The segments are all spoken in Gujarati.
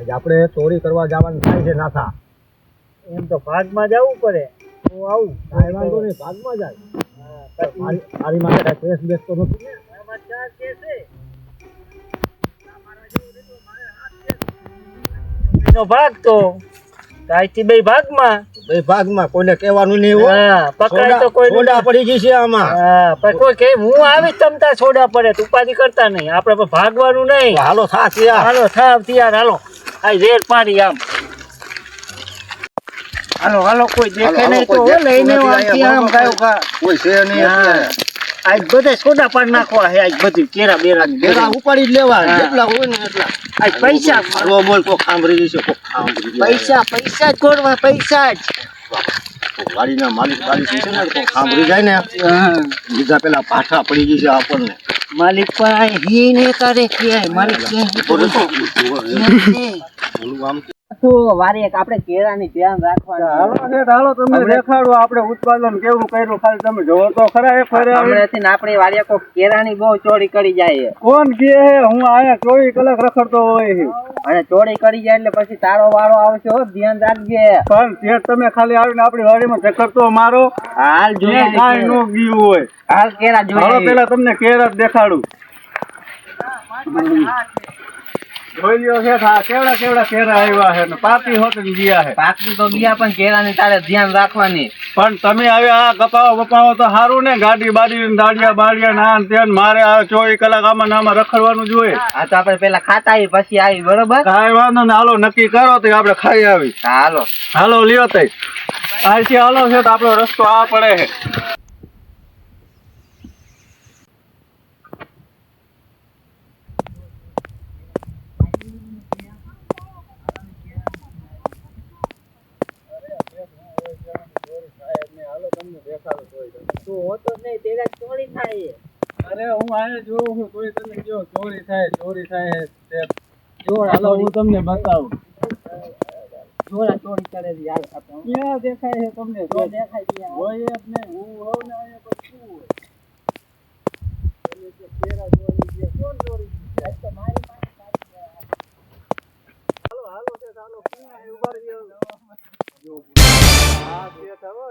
આજે આપણે ચોરી કરવા જવાનું થાય છે નાથા એમ તો ભાગમાં જવું પડે. તો આવું. કાંઈ વાંધો નહીં ભાગમાં જાય મારી મારી માટે કાંઈ કેસ બેસ તો નથી ને? આમાં ચાર કેસ છે. ભાગ તો. તાઈથી બે ભાગમાં. ભાગમાં કોઈને કહેવાનું નહીં હોય હા પકડાય તો કોઈ સોડા પડી ગઈ છે આમાં. હા પણ કોઈ કે હું આવી તમતા છોડા પડે તું ઉપાધિ કરતા નહીં. આપણે ભાગવાનું નહીં. હાલો થા ત્યાં હાલો થાવ તૈયાર હાલો. આ ઝેર પાડી આમ. હાલો હાલો કોઈ દેખે નહીં તો લઈને આમ ગાયો કા કોઈ છે નહીં આજ બધા સોડા પાડ નાખવા હે આજ બધું કેરા બેરા. બેરા ઉપાડી જ લેવા હા. જેટલા હોય ને એટલા. આજ પૈસા. રો બોલ કો સાંભળી દીશો કો પૈસા પૈસા જ કોડવા પૈસા જ. વાડીના માલિક ગાડી છે ને કો સાંભળી જાય ને બીજા પેલા પાઠા પડી ગઈ છે આપણને. માલિક પણ આ હી ને કરે કે માલિક કે બોલું આમ તો વારે એક આપણે કેરાની ધ્યાન રાખવાનું હાલો શેઠ, હાલો તમને દેખાડો આપણે ઉત્પાદન કેવું કર્યું ખાલી તમે જોવો તો ખરા એક ફેરે હમણાંથી ને વારે કોક કેરાની બહુ ચોરી કરી જાય કોણ કે હે હું આયા ચોવીસ કલાક રખડતો હોય છે. અને ચોરી કરી જાય એટલે પછી તારો વારો આવશે હો ધ્યાન રાખજે પણ શેઠ તમે ખાલી આવીને આપણી વાડીમાં માં તો મારો હાલ જે કાંઈ નો ગયું હોય હાલ કેરા હાલો પેલા તમને કેરા જ દેખાડું જોઈ લ્યો કેવડા કેવડા કેરા આવ્યા છે ને પાતી હોત ને ગયા છે. પાકી તો ગયા પણ કેરાની તારે ધ્યાન રાખવાની. પણ તમે હવે આ કપાવો બપાવો તો સારું ને ગાડી બાડી દાડિયા બાડિયા ના ને મારે આ ચોવીસ કલાક આમાં આમાં રખડવાનું જોઈએ આ તો આપણે પેલા ખાતા આવી પછી આવી બરોબર? કાંઈ વાંધો ને હાલો નક્કી કરો તો આપણે ખાઈ આવી. હાલો. હાલો લ્યો તઈ. અહીંથી હાલો છે તો આપણો રસ્તો આ પડે છે. તું. હોતો જ નહીં તેરા ચોરી થાય અરે હું આને જોઉં છું તોય તમે જો ચોરી થાય ચોરી થાય તે હાલો હું તમને બતાવું. ચોરી કરે છે યાર ક્યાં દેખાય છે તમને? જો દેખાય છે હોય ને હું હોઉં ને અહીંયા તો શું હોય?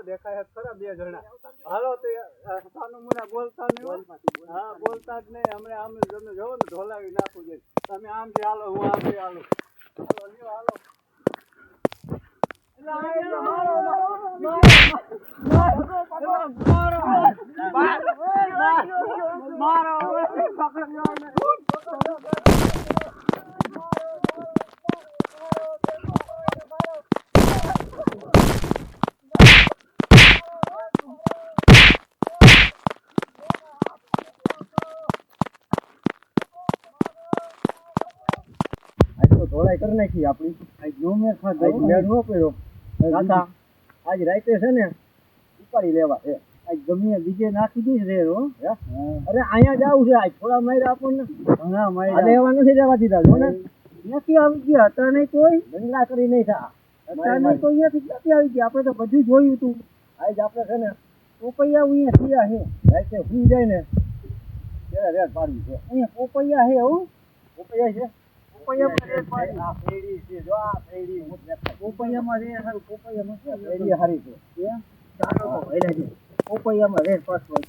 દેખાય ખરા બે જણા. હાલો તે સાનું મુના બોલતા નહીં હા. બોલતા જ નહીં. હમણાં આમ તમે જોવો ને, ઢોલાવી નાખું છે. તમે આમથી હાલો, હું આમથી હાલો. હાલો, લ્યો, હાલો. ધોળાઈ કરી નાખી આપણી. આજ નો મેં ખાધો. આજ મેળ નો પડ્યો. કાકા આજ રાતે છે ને ઉપાડી લેવા છે. આજ ગમે બીજે નાખી દઈશ રે હો હે? અરે અહીંયા જાવું છે. આજ થોડા માર્યા આપણને. ઘણા માર્યા. લેવા નથી જવા દીધા જો ને. નથી આવી ગયા હતા નહીં કોઈ દંગલા કરી નહીં થા. અત્યારે તો અહીંયાથી નથી આવી ગયા? આપણે તો બધું જોયું હતું આજ આપણે છે ને પોપૈયા અહીંયા થયા છે રાતે હુઈ જાય ને ત્યારે રેડ પાડવી છે. અહીંયા પોપૈયા છે હો પોપૈયા છે. પોપૈયામાં રેડ પાસ હોય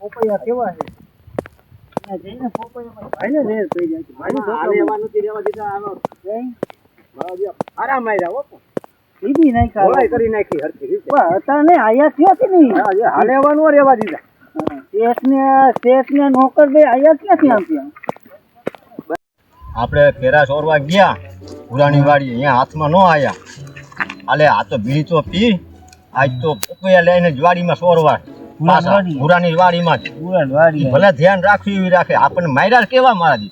પોપૈયા કેવા છે જઈને પોપૈયામાં રેડ થઈ જાય દીધા આરામ માર્યા હો સીધી ધોળાઈ ખાવા કરી નાખી હરખી રીતે પણ અત્યારે આયા ક્યાંથી નહીં હા, જે હાલેવા નો ને દીધા શેઠને શેઠને નોકર બે આયા ક્યાંથી આમ ત્યાં આપણે ફેરા ચોરવા ગયા પુરાણી વાડી અહીંયા હાથમાં ન આવ્યા આલે આ તો બીડી તો પી આજ તો પપૈયા લઈને જ વાડીમાં ચોરવા. પુરાણી વાડીમાં જ. વાડી ભલે ધ્યાન રાખવી એવી રાખે આપણને માર્યા કેવા મારા દી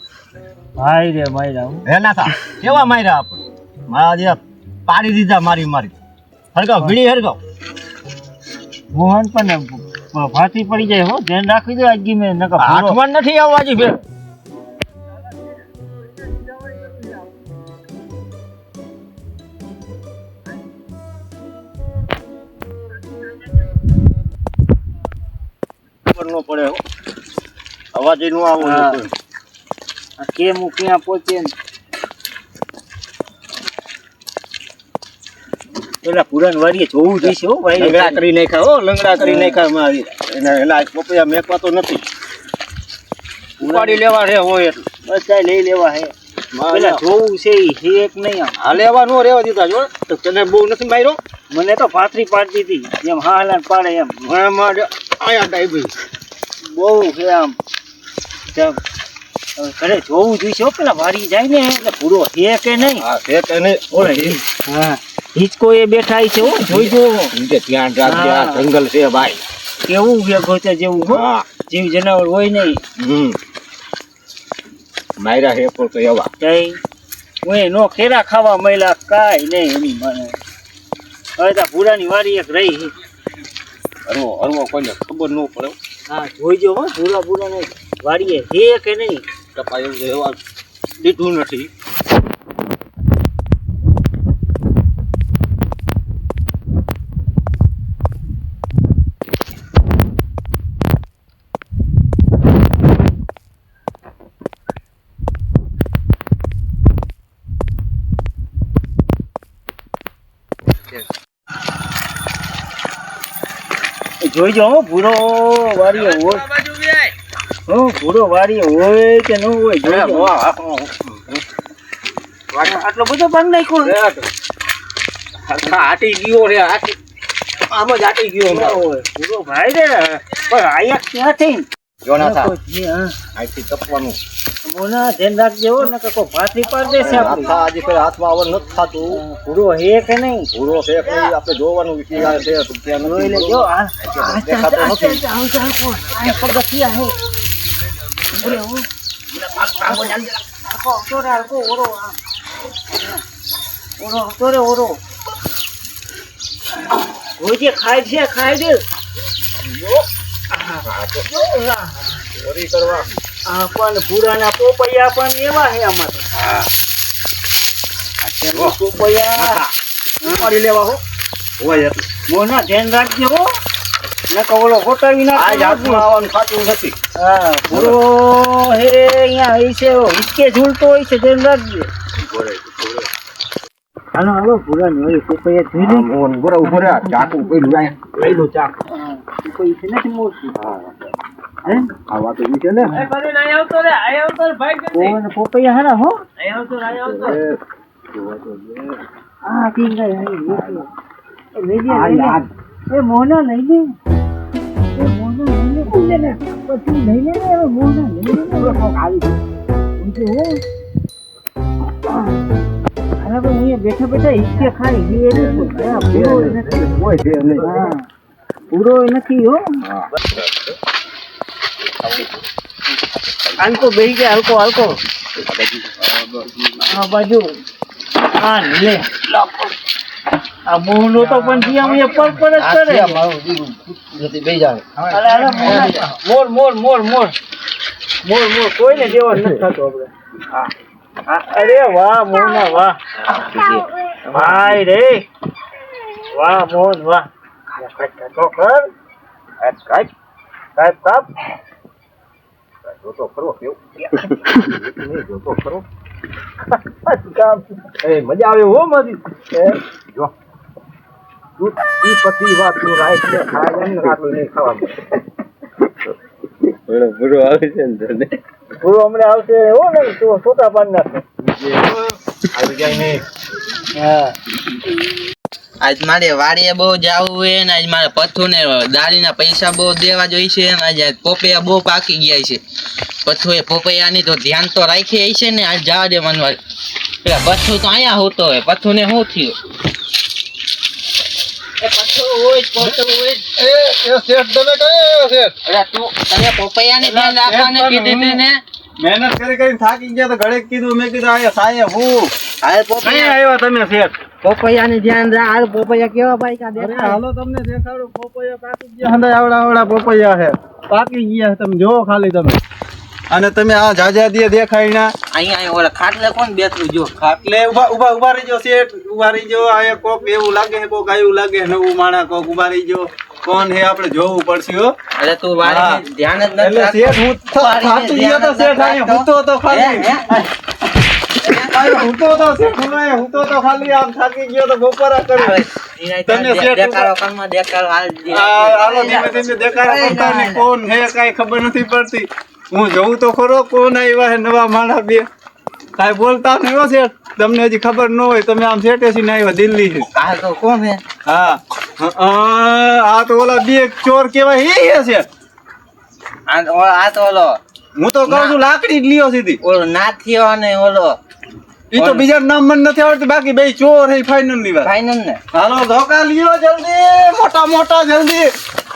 ભાઈ રે માયરા હે ના થા કેવા માર્યા આપણે મારા દી પાડી દીધા મારી મારી. હરગાવ બીડી હરગાવ મોહન પણ ફાંસી પડી જાય હો ધ્યાન રાખી દે આજથી મેં નકા હાથમાં નથી આવવા જી ફેર પડે અવાજનું આવું કેમ હું. ક્યાં પહોંચે પેલા પુરાણ વારીએ જોવું જોઈશે હો ભાઈ. લંગડા કરી નાખ્યા હો લંગડા કરી નાખ્યા માં આવી. એના એલા પપૈયા મેકવાતો નથી. ઉપાડી લેવા રે હોય એટલે. બસ કાંઈ લઈ લેવા હે પેલા જોવું છે એ એક નહીં આમ. હા લેવા નો રહેવા દીધા જો તો તને બહુ નથી માર્યો? મને તો પાથરી પાડતી હતી એમ હા હાલા પાડે એમ. હા અહીંયા ટાઈપ બહુ છે આમ. ઘરે જોવું જોઈશે પેલા વારી જાય ને એટલે પૂરો છે કે નહીં? હા છે કે નહીં? હા. હિચકો એ બેઠા છે હો જોઈજો. રાખજે આ જંગલ છે ભાઈ. કેવું છે ગોચર જેવું હો? જીવ જનાવર હોય નહીં. હમ. માયરા હે પણ તો એવા. કઈ હું એ નો ખેરા ખાવા મળ્યા કાંઈ નહીં એની મને. હવે તો ભૂરાની વારી એક રહી. હરવો હરવો કોઈને ખબર ન પડે. હા જોઈજો હો ભૂરા ભૂરાને વાડીએ છે કે નહીં? કપા જેવા દીધું નથી. જોઈજો હો ભૂરો વાડીએ હોય. હું ભૂરો વાડીએ હોય કે ન હોય જોઈજો. આટલો બધો બંધ નાખ્યો આટી ગયો રે આટી આમ જ આટી ગયો ના ભૂરો ભાઈ રે. પણ આયા ક્યાંથી જોનાથા જી, હા. આઈથી તપવાનું. મોના ધ્યાન રાખજો ને કે કોઈ ભાથરી પાડ દેશે આપણે આજે કોઈ હાથમાં આવર નથી થતું. પૂરો હે કે નહીં? પૂરો છે કે આપણે જોવાનું વિષય આ છે ત્યાં જોઈ લેજો. આ દેખાતો નથી. આવ જા કોણ? આ પગથિયા હે. ઉભરે હો. આખો આવતો રે, આખો ઓરો ઓરો આવતો રે, ઓરો. રોજે ખાય છે ખાય દે જો. કરવા. પણ પુરાના પોપૈયા પણ એવા હે આમાં તો. પોપૈયા. ઉપાડી લેવા હો. હોય મોના ધ્યાન રાખજો હો. ઓલો ગોટાવી આજ હાથમાં આવવાનું થતું નથી. હા પૂરો હે અહીંયા હોય છે. ઝૂલતો હોય છે ધ્યાન રાખજો. હાલો હાલો પૂરા ને ઓલી પોપૈયા જોઈ લે ઓન ગોરા ઊભો રહ્યા ચાકુ પેલું લઈ લો ચાકુ. હા, પોપૈયું છે નથી મોટું. હે. આ વાતો છે ને ઓને પોપૈયા હારા હો હા આ લે. યાદ. એ મોના લઈ લે એ મોના લઈ લે ને પછી લઈ લે ને હવે લઈ લે આવી હો અરે ભાઈ અહીંયા બેઠા બેઠા ઈચ્છે ખાઈ એ. પૂરો નથી હોય છે નહીં હા હલકો બેહી ગયા હલકો હલકો. આ બાજુ આ લે આ મોહનો તો પણ જીઆમ એ પર પર જ કરે. છે જતી બેહી જાય અરે અરે મોર મોર મોર મોર. મોર મોર. કોઈને જેવો નથી થતો આપણે. હા. અરે વાહ મોહના વાહ. ભાઈ રે. વાહ મોહન વાહ. કાપ, કાપ. કાપ કાપ. જોતો ખરો કેવું જોતો ખરો એ મજા આવે હો મારી જો તું ઈ પછી વાત તું રાઈટ ને એમ ને રાતું નહીં ખાવાનું પૂરો હમણાં આવશે હો ને તો છોટા પાન નાખે આવી જાય નહીં હા. આજ મારે વાડીએ બહુ જવું હોય ને આજ મારે પથ્થુ ને દાળીના પૈસા બહુ દેવા જોઈશે ને આજે પોપૈયા બહુ પાકી ગયા છે. પથ્થુ એ પોપૈયાની તો ધ્યાન તો રાખી છે ને આજ જવા દે મનવાર પેલા પથ્થુ તો અહીંયા હોતો હોય પથ્થુ ને શું થયું? એ પથ્થુ હોય જ, પથ્થુ હોય જ. એ એ શેઠ તમે કયો શેઠ? અરે તું તને પોપૈયાને ધ્યાન રાખવાને કીધું તું ને મહેનત કરી કરીને થાકી ગયા તો ઘરે કીધું મેં કીધું આયા સાહેબ હું. આયા પોપૈયા. આવ્યા તમે શેઠ. પોપૈયાને ધ્યાન રાખ હાલ પોપૈયા કેવા ભાઈ કા દેખાય? હાલો તમને દેખાડું. પોપૈયા પાકી ગયા. હંદા આવડા આવડા પોપૈયા છે. પાકી ગયા તમે. જોવો ખાલી તમે. અને તમે આ જાજા દીએ દેખાય ના અહીંયા ઓલા ખાટલે કોણ બેઠું? જો ખાટલે ઊભા ઊભા ઊભા રહી જાઓ શેઠ. ઊભા રહી જાઓ. આ એક કોક એવું લાગે છે કોક આયું લાગે નવું માણા કોક ઊભા રહી જાઓ. કોણ હે આપણે જોવું પડશે હો. અરે તું વાડીને ધ્યાન જ નથી એટલે. શેઠ હું થાકી ગયો તો શેઠ અહીંયા. હું તો ખાલી. હે? હે? હું તો તો શેઠ હું તો તો ખાલી આમ થાકી ગયો તો બપોરા કરી. તમે દેખાડો કાનમાં દેખાડો હાલ હાલો ધીમે ધીમે દેખાડો કરતા ને કોણ હે કાંઈ ખબર નથી પડતી. હું જોઉં તો ખરો કોણ આવ્યા હે નવા માણસ બે. કાઈ બોલતા નહીં શેઠ. તમને હજી ખબર ન હોય તમે આમ શેઠેથી ને આવ્યા દિલ્હી થી આ તો કોણ હે? હા. આ તો ઓલા બે ચોર કેવાય હે શેઠ. આ તો- ઓલો. હું તો કહું છું લાકડી જ લ્યો સીધી. ઓલો નાથિયો અને ઓલો. ઈ તો બીજા નામ મને નથી આવડતું બાકી બે ચોર હે ફાઇનલની વાત. ફાઇનલ ને. હાલો ધોકા લ્યો જલ્દી મોટા મોટા જલ્દી.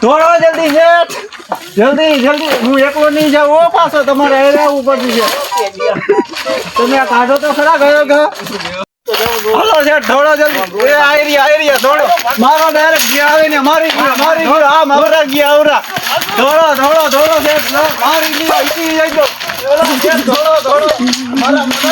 દોડો જલ્દી શેઠ જલ્દી જલ્દી. હું એકલો નહીં જાઉં ઓ પાછો તમારે હેરા ઉપર છે. તમે આ કાઢો તો ખરા ગયો ગયો. હાલો શેઠ દોડો જલ્દી એ આયરી આયરી દોડો મારો ડાયરેક્ટ ગયા આવે ને, મારી ગયો મારી ગયો આ મારા ગયા આવરા. દોડો દોડો દોડો શેઠ મારી ગયો ઈકી જઈ ગયો. દોડો દોડો મારા મદદ